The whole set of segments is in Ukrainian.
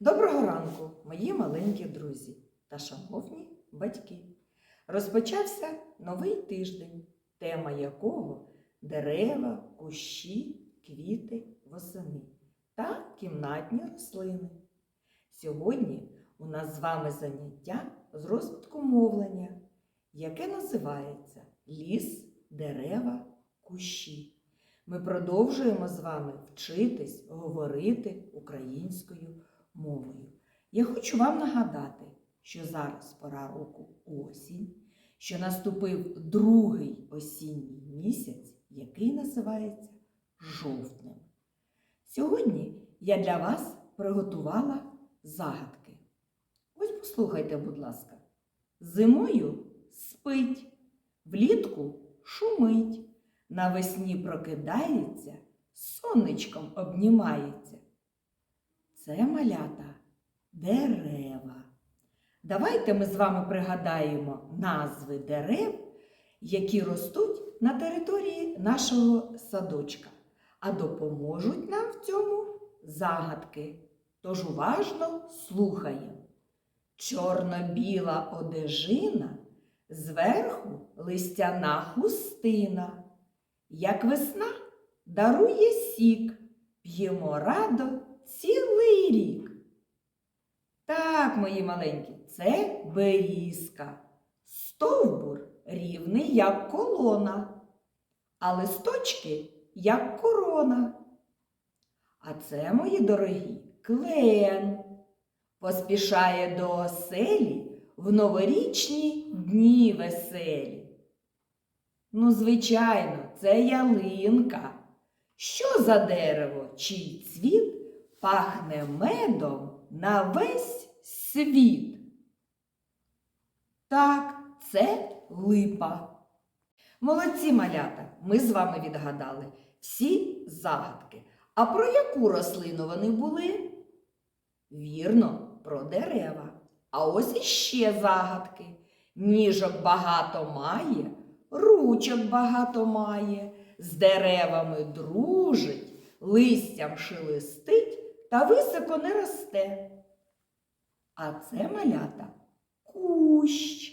Доброго ранку, мої маленькі друзі та шановні батьки. Розпочався новий тиждень, тема якого дерева, кущі, квіти, восени та кімнатні рослини. Сьогодні у нас з вами заняття з розвитку мовлення, яке називається Ліс, дерева, кущі. Ми продовжуємо з вами вчитись говорити українською мовою. Я хочу вам нагадати, що зараз пора року осінь, що наступив другий осінній місяць, який називається жовтнем. Сьогодні я для вас приготувала загадки. Ось послухайте, будь ласка. Зимою спить, влітку шумить, навесні прокидається, сонечком обнімається. Це малята дерева. Давайте ми з вами пригадаємо назви дерев, які ростуть на території нашого садочка, а допоможуть нам в цьому загадки. Тож уважно слухаємо. Чорно-біла одежина, зверху листяна хустина. Як весна дарує сік, п'ємо радо цілий рік. Так, мої маленькі, це берізка. Стовбур рівний, як колона, а листочки, як корона. А це, мої дорогі, клен. Поспішає до оселі в новорічні дні веселі. Ну, звичайно, це ялинка. Що за дерево, чий цвіт пахне медом на весь світ? Так, це липа. Молодці малята, ми з вами відгадали всі загадки. А про яку рослину вони були? Вірно, про дерева. А ось іще загадки. Ніжок багато має, ручок багато має, з деревами дружить, листям шелестить та високо не росте. А це малята кущ.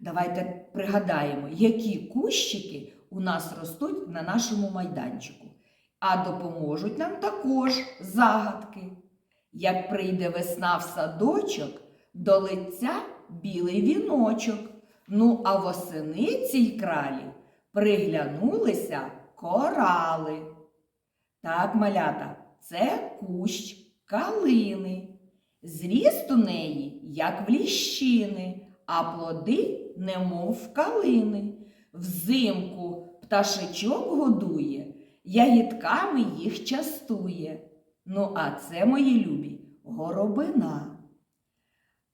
Давайте пригадаємо, які кущики у нас ростуть на нашому майданчику. А допоможуть нам також загадки. Як прийде весна в садочок, до лиця білий віночок. Ну, а восени цій кралі приглянулися корали. Так, малята, це кущ калини. Зріст у неї, як в ліщини, а плоди, немов калини. Взимку пташечок годує, ягідками їх частує. Ну, а це, мої любі, горобина.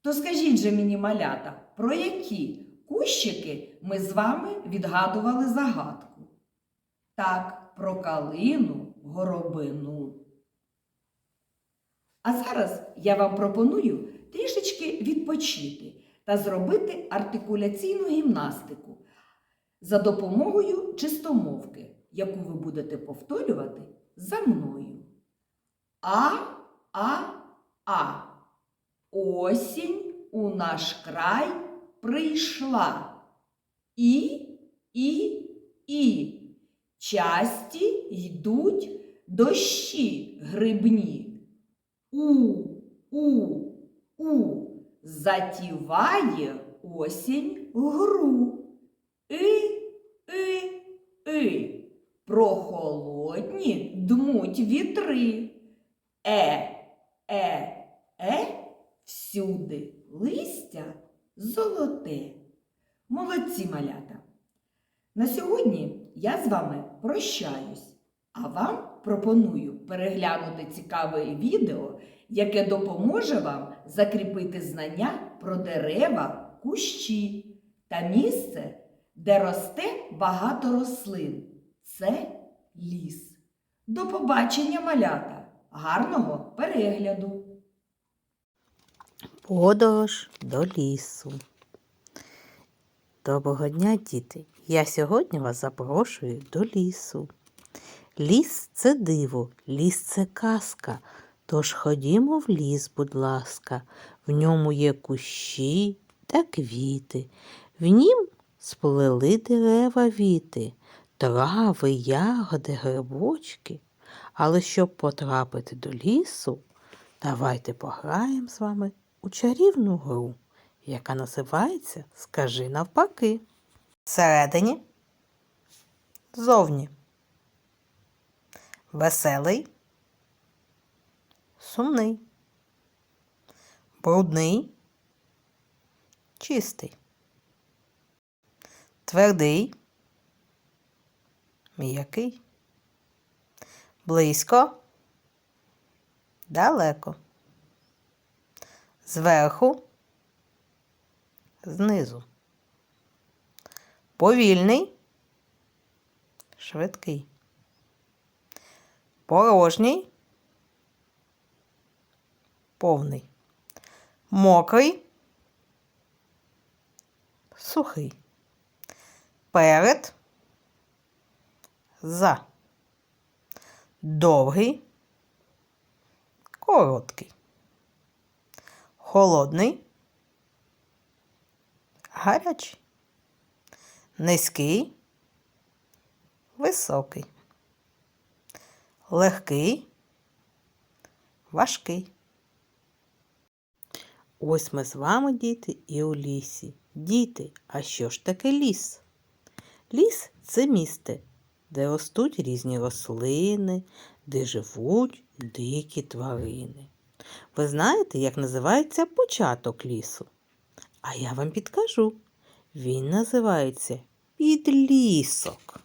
То скажіть же мені, малята, про які кущики ми з вами відгадували загадку? Так, про калину, горобину. А зараз я вам пропоную трішечки відпочити та зробити артикуляційну гімнастику за допомогою чистомовки, яку ви будете повторювати за мною. А, а, а. Осінь у наш край прийшла. І, і, і. Часті йдуть дощі грибні. У, у, у. Затіває осінь гру. И, и, и. Прохолодні дмуть вітри. Е, е, е, всюди листя золоте. Молодці малята. На сьогодні я з вами прощаюсь, а вам пропоную переглянути цікаве відео, яке допоможе вам закріпити знання про дерева, кущі та місце, де росте багато рослин. Це ліс. До побачення, малята! Гарного перегляду! Подорож до лісу. Доброго дня, діти! Я сьогодні вас запрошую до лісу. Ліс це диво, ліс це казка. Тож ходімо в ліс, будь ласка, в ньому є кущі та квіти. В нім сплели дерева віти, трави, ягоди, грибочки. Але щоб потрапити до лісу, давайте пограємо з вами у чарівну гру, яка називається Скажи навпаки. Всередині, зовні. Веселий, сумний, брудний, чистий, твердий, м'який, близько, далеко, зверху, знизу, повільний, швидкий, порожній, повний, мокрий, сухий, перед, за, довгий, короткий, холодний, гарячий, низький, високий, легкий, важкий. Ось ми з вами, діти, і у лісі. Діти, а що ж таке ліс? Ліс це місце, де ростуть різні рослини, де живуть дикі тварини. Ви знаєте, як називається початок лісу? А я вам підкажу. Він називається підлісок.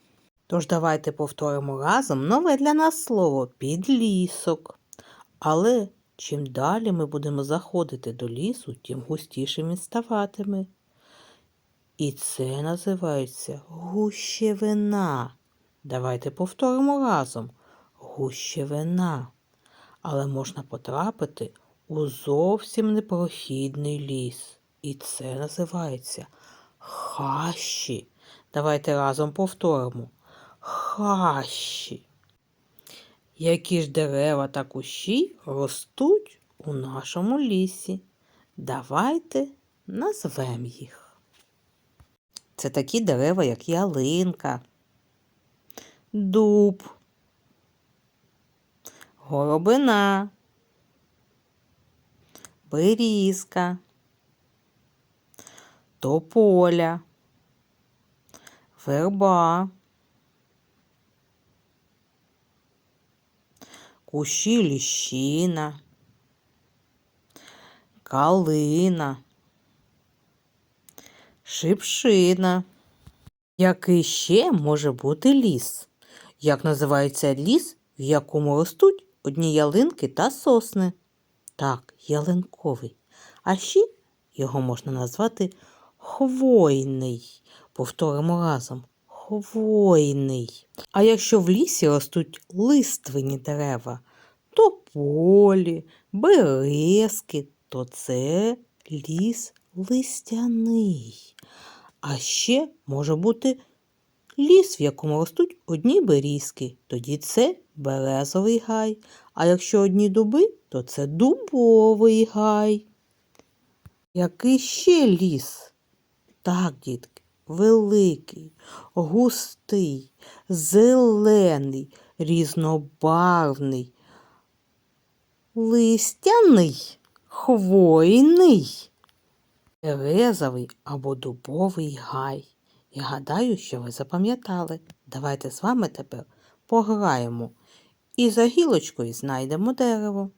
Тож давайте повторимо разом нове для нас слово підлісок. Але чим далі ми будемо заходити до лісу, тим густішим він ставатиме. І це називається гущевина. Давайте повторимо разом. Гущевина. Але можна потрапити у зовсім непрохідний ліс. І це називається хащі. Давайте разом повторимо. Хащі. Які ж дерева та кущі ростуть у нашому лісі? Давайте назвемо їх. Це такі дерева, як ялинка, дуб, горобина, берізка, тополя, верба, кущі ліщина, калина, шипшина. Який ще може бути ліс? Як називається ліс, в якому ростуть одні ялинки та сосни? Так, ялинковий. А ще його можна назвати хвойний. Повторимо разом. Хвойний. А якщо в лісі ростуть лиственні дерева, тополі, березки, то це ліс листяний. А ще може бути ліс, в якому ростуть одні берізки, тоді це березовий гай. А якщо одні дуби, то це дубовий гай. Який ще ліс? Так, дітки, великий, густий, зелений, різнобарвний, листяний, хвойний, березовий або дубовий гай. Я гадаю, що ви запам'ятали. Давайте з вами тепер пограємо і за гілочкою знайдемо дерево.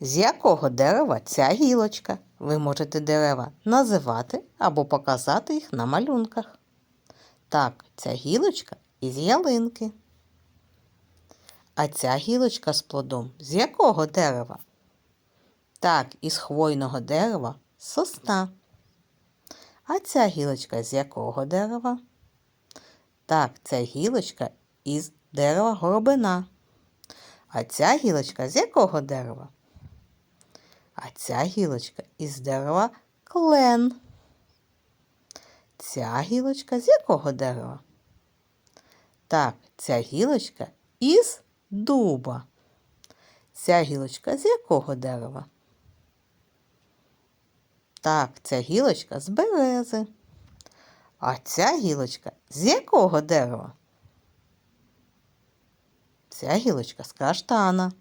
З якого дерева ця гілочка? Ви можете дерева називати або показати їх на малюнках. Так, ця гілочка із ялинки. А ця гілочка з плодом з якого дерева? Так, із хвойного дерева сосна. А ця гілочка з якого дерева? Так, ця гілочка із дерева горобина. А ця гілочка з якого дерева? А ця гілочка із дерева клен. Ця гілочка з якого дерева? Так, ця гілочка із дуба. Ця гілочка з якого дерева? Так, ця гілочка з берези. А ця гілочка з якого дерева? Ця гілочка з каштана.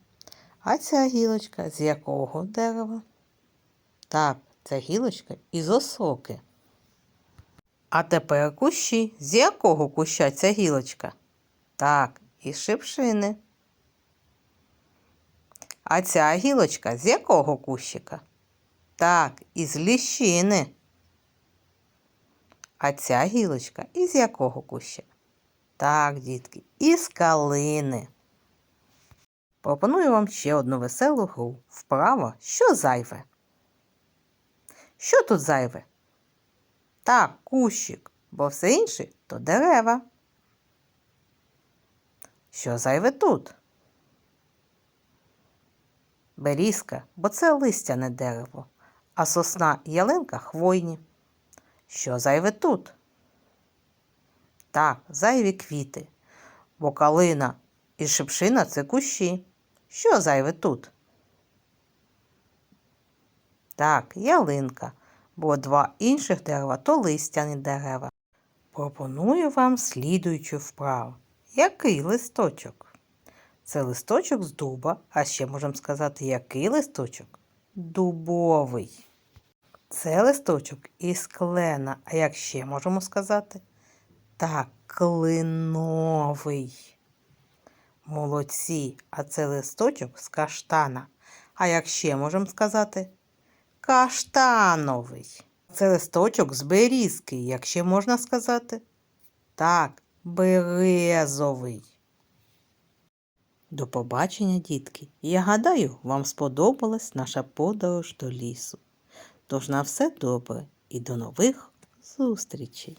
А ця гілочка з якого дерева? Так, ця гілочка із осоки. А тепер кущі. З якого куща ця гілочка? Так, із шипшини. А ця гілочка з якого кущика? Так, із ліщини. А ця гілочка із якого кущика? Так, дітки, із калини. Пропоную вам ще одну веселу гру. Вправо, що зайве? Що тут зайве? Так, кущик, бо все інше то дерева. Що зайве тут? Берізка, бо це листяне дерево, а сосна і ялинка хвойні. Що зайве тут? Так, зайві квіти, бо калина і шипшина це кущі. Що зайве тут? Так, ялинка, бо два інших дерева то листяні дерева. Пропоную вам слідуючу вправу. Який листочок? Це листочок з дуба, а ще можемо сказати, який листочок? Дубовий. Це листочок із клена, а як ще можемо сказати? Так, клиновий. Молодці, а це листочок з каштана. А як ще можемо сказати? Каштановий. Це листочок з берізки, як ще можна сказати? Так, березовий. До побачення, дітки. Я гадаю, вам сподобалась наша подорож до лісу. Тож на все добре і до нових зустрічей!